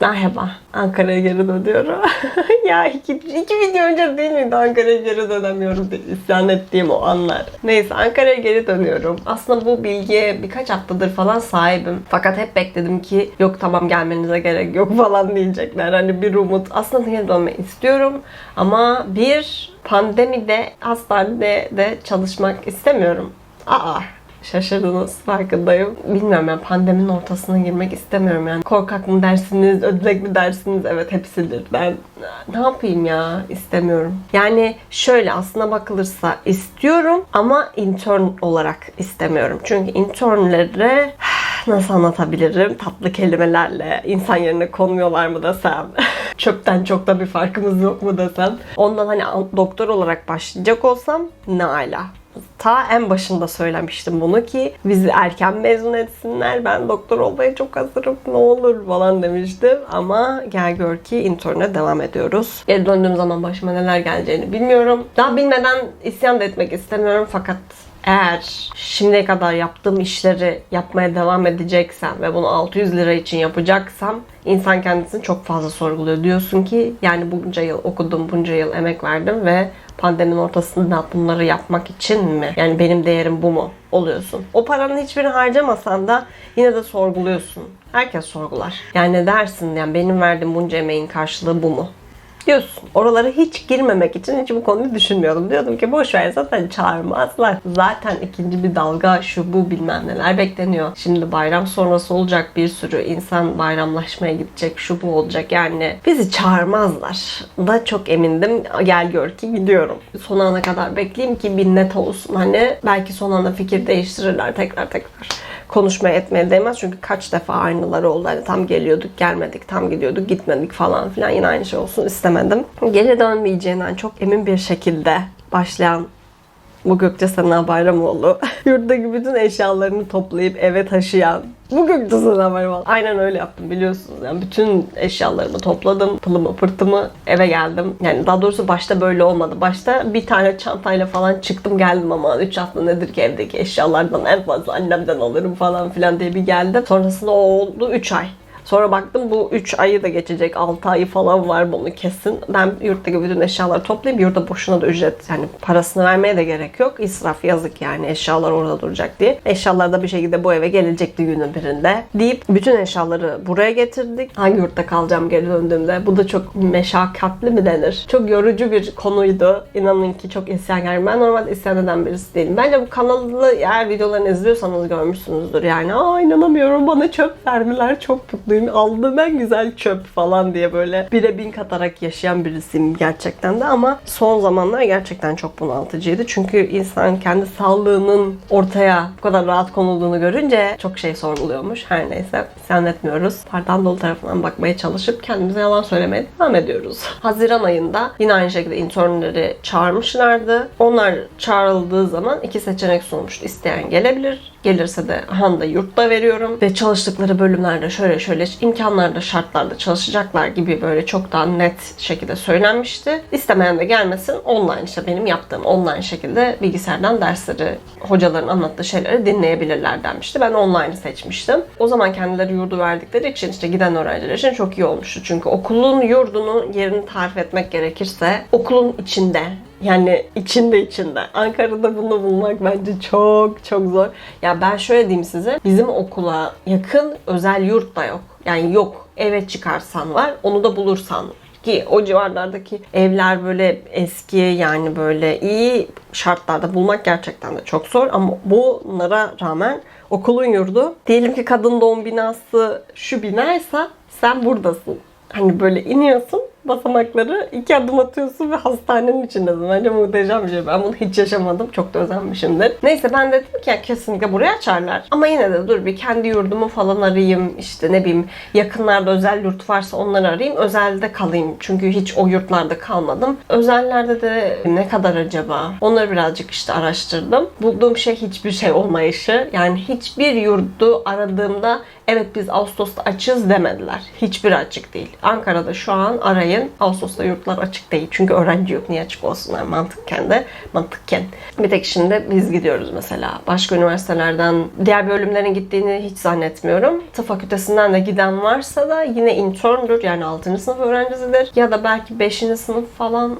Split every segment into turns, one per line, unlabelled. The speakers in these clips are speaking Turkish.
Merhaba, Ankara'ya geri dönüyorum. ya iki, iki video önce değil miydi Ankara'ya geri dönemiyorum diye isyan ettiğim o anlar. Neyse Ankara'ya geri dönüyorum. Aslında bu bilgiye birkaç haftadır falan sahibim. Fakat hep bekledim ki yok tamam gelmenize gerek yok falan diyecekler. Hani bir umut. Aslında geri dönmek istiyorum. Ama bir pandemide hastanede de çalışmak istemiyorum. Aa Şaşırdınız farkındayım. Bilmiyorum yani pandeminin ortasına girmek istemiyorum yani. Korkak mı dersiniz, ödlek mi dersiniz? Evet hepsidir. Ben ne yapayım ya istemiyorum. Yani şöyle aslına bakılırsa istiyorum ama intern olarak istemiyorum. Çünkü internlere nasıl anlatabilirim tatlı kelimelerle insan yerine konmuyorlar mı desem çöpten çok da bir farkımız yok mu desem ondan hani doktor olarak başlayacak olsam ne ala ta en başında söylemiştim bunu ki bizi erken mezun etsinler. Ben doktor olmaya çok hazırım ne olur falan demiştim. Ama gel gör ki interne devam ediyoruz. Geri döndüğüm zaman başıma neler geleceğini bilmiyorum. Daha bilmeden isyan da etmek istemiyorum fakat eğer şimdiye kadar yaptığım işleri yapmaya devam edeceksem ve bunu 600 lira için yapacaksam insan kendisini çok fazla sorguluyor. Diyorsun ki yani bunca yıl okudum, bunca yıl emek verdim ve pandeminin ortasında bunları yapmak için mi? Yani benim değerim bu mu? Oluyorsun. O paranın hiçbirini harcamasan da yine de sorguluyorsun. Herkes sorgular. Yani dersin yani benim verdiğim bunca emeğin karşılığı bu mu? Diyorsun. Oralara hiç girmemek için hiç bu konuyu düşünmüyordum. Diyordum ki boş ver zaten çağırmazlar. Zaten ikinci bir dalga şu bu bilmem neler bekleniyor. Şimdi bayram sonrası olacak bir sürü insan bayramlaşmaya gidecek şu bu olacak yani bizi çağırmazlar. Da çok emindim. Gel gör ki gidiyorum. Son ana kadar bekleyeyim ki bir net olsun. Hani belki son anda fikir değiştirirler tekrar tekrar konuşmaya etmeye değmez. Çünkü kaç defa aynıları oldu. Hani tam geliyorduk, gelmedik, tam gidiyorduk, gitmedik falan filan. Yine aynı şey olsun istemedim. Geri dönmeyeceğinden çok emin bir şekilde başlayan bu Gökçe Sena Bayramoğlu yurttaki bütün eşyalarını toplayıp eve taşıyan bu Gökçe Sena Bayramoğlu. Aynen öyle yaptım biliyorsunuz. Yani bütün eşyalarımı topladım. Pılımı pırtımı eve geldim. Yani daha doğrusu başta böyle olmadı. Başta bir tane çantayla falan çıktım geldim ama 3 hafta nedir ki evdeki eşyalardan en fazla annemden alırım falan filan diye bir geldim. Sonrasında o oldu 3 ay. Sonra baktım bu 3 ayı da geçecek. 6 ayı falan var bunu kesin. Ben yurttaki bütün eşyaları toplayayım. Yurda boşuna da ücret yani parasını vermeye de gerek yok. İsraf yazık yani eşyalar orada duracak diye. Eşyalar da bir şekilde bu eve gelecekti günün birinde. Deyip bütün eşyaları buraya getirdik. Hangi yurtta kalacağım geri döndüğümde. Bu da çok meşakkatli mi denir? Çok yorucu bir konuydu. İnanın ki çok isyankar. Ben normalde isyan eden birisi değilim. Bence bu kanalı eğer videolarını izliyorsanız görmüşsünüzdür. Yani aa inanamıyorum bana çöp verdiler. Çok mutluyum mutluyum. Aldığım en güzel çöp falan diye böyle bire bin katarak yaşayan birisiyim gerçekten de ama son zamanlar gerçekten çok bunaltıcıydı. Çünkü insan kendi sağlığının ortaya bu kadar rahat konulduğunu görünce çok şey sorguluyormuş. Her neyse isyan etmiyoruz. Pardon dolu tarafından bakmaya çalışıp kendimize yalan söylemeye devam ediyoruz. Haziran ayında yine aynı şekilde internleri çağırmışlardı. Onlar çağrıldığı zaman iki seçenek sunmuştu. İsteyen gelebilir. Gelirse de Handa yurtta veriyorum. Ve çalıştıkları bölümlerde şöyle şöyle imkanlarda, şartlarda çalışacaklar gibi böyle çok daha net şekilde söylenmişti. İstemeyen de gelmesin online işte benim yaptığım online şekilde bilgisayardan dersleri, hocaların anlattığı şeyleri dinleyebilirler denmişti. Ben online'ı seçmiştim. O zaman kendileri yurdu verdikleri için işte giden öğrenciler için çok iyi olmuştu. Çünkü okulun yurdunun yerini tarif etmek gerekirse okulun içinde yani içinde içinde. Ankara'da bunu bulmak bence çok çok zor. Ya ben şöyle diyeyim size. Bizim okula yakın özel yurt da yok. Yani yok. Eve çıkarsan var. Onu da bulursan ki o civarlardaki evler böyle eski yani böyle iyi şartlarda bulmak gerçekten de çok zor ama bunlara rağmen okulun yurdu diyelim ki kadın doğum binası şu binaysa sen buradasın. Hani böyle iniyorsun basamakları iki adım atıyorsun ve hastanenin içindesin. Bence muhteşem bir şey. Ben bunu hiç yaşamadım. Çok da özenmişimdir. Neyse ben dedim ki ya kesinlikle buraya açarlar. Ama yine de dur bir kendi yurdumu falan arayayım. İşte ne bileyim yakınlarda özel yurt varsa onları arayayım. Özelde kalayım. Çünkü hiç o yurtlarda kalmadım. Özellerde de ne kadar acaba? Onları birazcık işte araştırdım. Bulduğum şey hiçbir şey olmayışı. Yani hiçbir yurdu aradığımda evet biz Ağustos'ta açız demediler. Hiçbir açık değil. Ankara'da şu an arayın için. Ağustos'ta yurtlar açık değil. Çünkü öğrenci yok. Niye açık olsunlar mantıkken de. Mantıkken. Bir tek şimdi biz gidiyoruz mesela. Başka üniversitelerden diğer bölümlerin gittiğini hiç zannetmiyorum. Tıp fakültesinden de giden varsa da yine interndür. Yani 6. sınıf öğrencisidir. Ya da belki 5. sınıf falan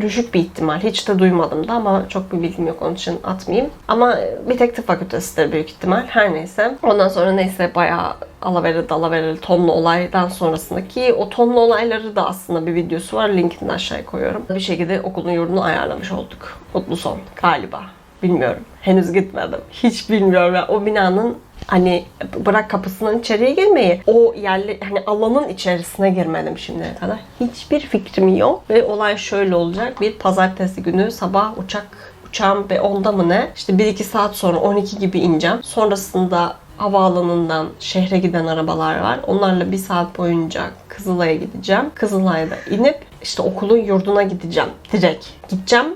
düşük bir ihtimal. Hiç de duymadım da ama çok bir bilgim yok onun için atmayayım. Ama bir tek tıp fakültesidir büyük ihtimal. Her neyse. Ondan sonra neyse bayağı alaverili dalaverili tonlu olaydan sonrasındaki o tonlu olayları da aslında bir videosu var. Linkini de aşağıya koyuyorum. Bir şekilde okulun yurdunu ayarlamış olduk. Mutlu son galiba. Bilmiyorum. Henüz gitmedim. Hiç bilmiyorum. Yani o binanın hani bırak kapısından içeriye girmeyi o yerli hani alanın içerisine girmedim şimdiye kadar. Hiçbir fikrim yok ve olay şöyle olacak. Bir pazartesi günü sabah uçak uçağım ve onda mı ne? İşte 1-2 saat sonra 12 gibi ineceğim. Sonrasında havaalanından şehre giden arabalar var. Onlarla bir saat boyunca Kızılay'a gideceğim. Kızılay'da inip işte okulun yurduna gideceğim. Direkt gideceğim.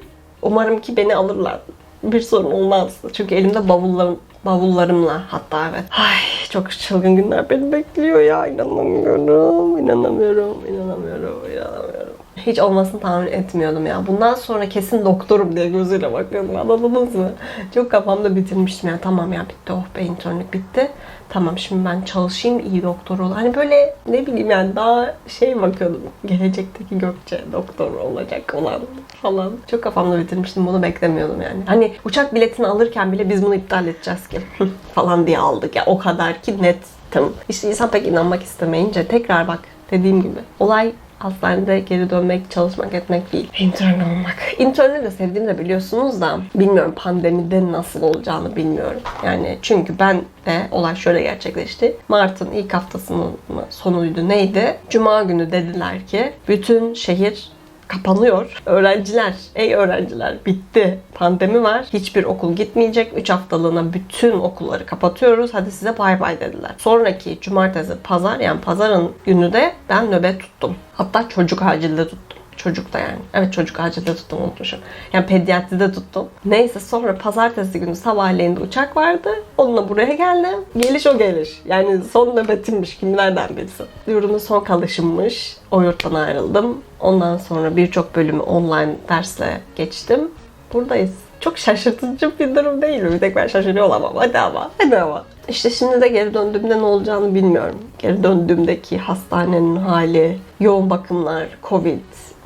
Umarım ki beni alırlar. Bir sorun olmaz. Çünkü elimde bavullarım, bavullarımla hatta evet. Ay çok çılgın günler beni bekliyor ya. İnanamıyorum, inanamıyorum, inanamıyorum, inanamıyorum. Hiç olmasını tahmin etmiyordum ya. Bundan sonra kesin doktorum diye gözüyle bakıyordum. Anladınız mı? Çok kafamda bitirmiştim ya. Tamam ya bitti. Oh be internlük bitti. Tamam şimdi ben çalışayım iyi doktor ol. Hani böyle ne bileyim yani daha şey bakıyordum. Gelecekteki Gökçe doktor olacak olan falan. Çok kafamda bitirmiştim. Bunu beklemiyordum yani. Hani uçak biletini alırken bile biz bunu iptal edeceğiz ki falan diye aldık. Ya o kadar ki nettim. İşte insan pek inanmak istemeyince tekrar bak dediğim gibi olay hastanede geri dönmek, çalışmak etmek değil. Intern olmak. Intern'ü de sevdiğimi de biliyorsunuz da bilmiyorum pandemide nasıl olacağını bilmiyorum. Yani çünkü ben de olay şöyle gerçekleşti. Mart'ın ilk haftasının sonuydu neydi? Cuma günü dediler ki bütün şehir kapanıyor. Öğrenciler, ey öğrenciler bitti. Pandemi var. Hiçbir okul gitmeyecek. 3 haftalığına bütün okulları kapatıyoruz. Hadi size bay bay dediler. Sonraki cumartesi, pazar yani pazarın günü de ben nöbet tuttum. Hatta çocuk acilde tuttum. Çocuk da yani. Evet çocuk acilde tuttum unutmuşum. Yani pediatride tuttum. Neyse sonra pazartesi günü sabahleyin de uçak vardı. Onunla buraya geldim. Geliş o geliş. Yani son nöbetimmiş. Kim nereden bilsin. Yurdumun son kalışımmış. O yurttan ayrıldım. Ondan sonra birçok bölümü online dersle geçtim. Buradayız. Çok şaşırtıcı bir durum değil? Bir tek ben şaşırıyor olamam. Hadi ama. Hadi ama. İşte şimdi de geri döndüğümde ne olacağını bilmiyorum. Geri döndüğümdeki hastanenin hali, yoğun bakımlar, covid,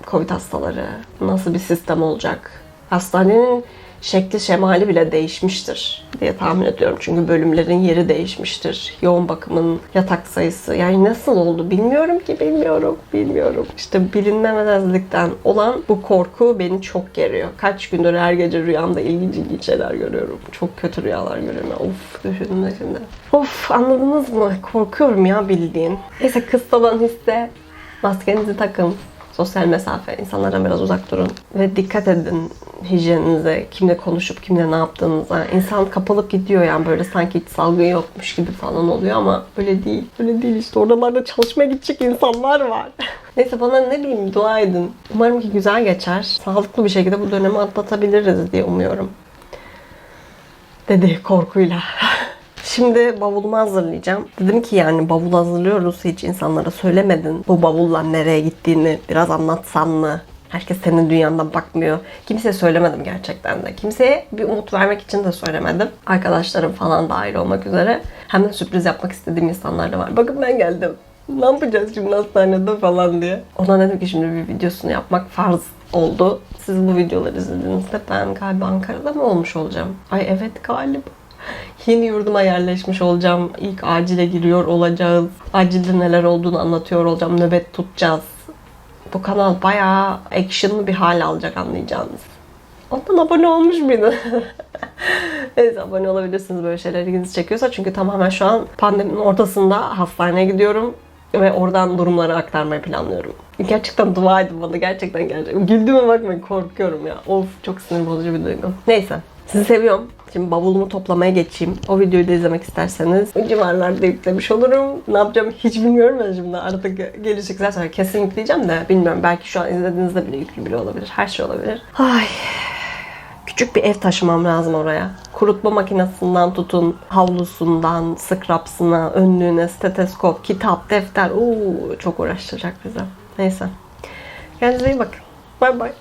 Covid hastaları nasıl bir sistem olacak? Hastanenin şekli şemali bile değişmiştir diye tahmin ediyorum. Çünkü bölümlerin yeri değişmiştir. Yoğun bakımın yatak sayısı. Yani nasıl oldu bilmiyorum ki bilmiyorum. Bilmiyorum. İşte bilinmemezlikten olan bu korku beni çok geriyor. Kaç gündür her gece rüyamda ilginç ilginç şeyler görüyorum. Çok kötü rüyalar görüyorum. Of düşündüm de şimdi. Of anladınız mı? Korkuyorum ya bildiğin. Neyse kıssalan hisse maskenizi takın sosyal mesafe, insanlardan biraz uzak durun ve dikkat edin hijyeninize, kimle konuşup kimle ne yaptığınıza. İnsan kapılıp gidiyor yani böyle sanki hiç salgın yokmuş gibi falan oluyor ama öyle değil. Öyle değil işte oralarda çalışmaya gidecek insanlar var. Neyse bana ne bileyim dua edin. Umarım ki güzel geçer. Sağlıklı bir şekilde bu dönemi atlatabiliriz diye umuyorum. Dedi korkuyla. Şimdi bavulumu hazırlayacağım. Dedim ki yani bavul hazırlıyoruz hiç insanlara söylemedin. Bu bavulla nereye gittiğini biraz anlatsan mı? Herkes senin dünyandan bakmıyor. Kimseye söylemedim gerçekten de. Kimseye bir umut vermek için de söylemedim. Arkadaşlarım falan dahil olmak üzere. Hem de sürpriz yapmak istediğim insanlar da var. Bakın ben geldim. Ne yapacağız şimdi hastanede falan diye. Ona dedim ki şimdi bir videosunu yapmak farz oldu. Siz bu videoları izlediğinizde ben galiba Ankara'da mı olmuş olacağım? Ay evet galiba yeni yurduma yerleşmiş olacağım. İlk acile giriyor olacağız. Acilde neler olduğunu anlatıyor olacağım. Nöbet tutacağız. Bu kanal bayağı actionlı bir hal alacak anlayacağınız. Ondan abone olmuş muydun? Neyse abone olabilirsiniz böyle şeyler ilginizi çekiyorsa. Çünkü tamamen şu an pandeminin ortasında hastaneye gidiyorum. Ve oradan durumları aktarmayı planlıyorum. Gerçekten dua edin bana. Gerçekten gerçekten. Güldüğüme bakmayın korkuyorum ya. Of çok sinir bozucu bir duygu. Neyse. Sizi seviyorum. Şimdi bavulumu toplamaya geçeyim. O videoyu da izlemek isterseniz o civarlarda yüklemiş olurum. Ne yapacağım hiç bilmiyorum ben şimdi. Artık gelecek zaten kesin yükleyeceğim de bilmiyorum. Belki şu an izlediğinizde bile yüklü bile olabilir. Her şey olabilir. Ay. Küçük bir ev taşımam lazım oraya. Kurutma makinesinden tutun, havlusundan, scrapsına, önlüğüne, steteskop, kitap, defter. Oo, çok uğraştıracak bize. Neyse. Kendinize iyi bakın. Bay bay.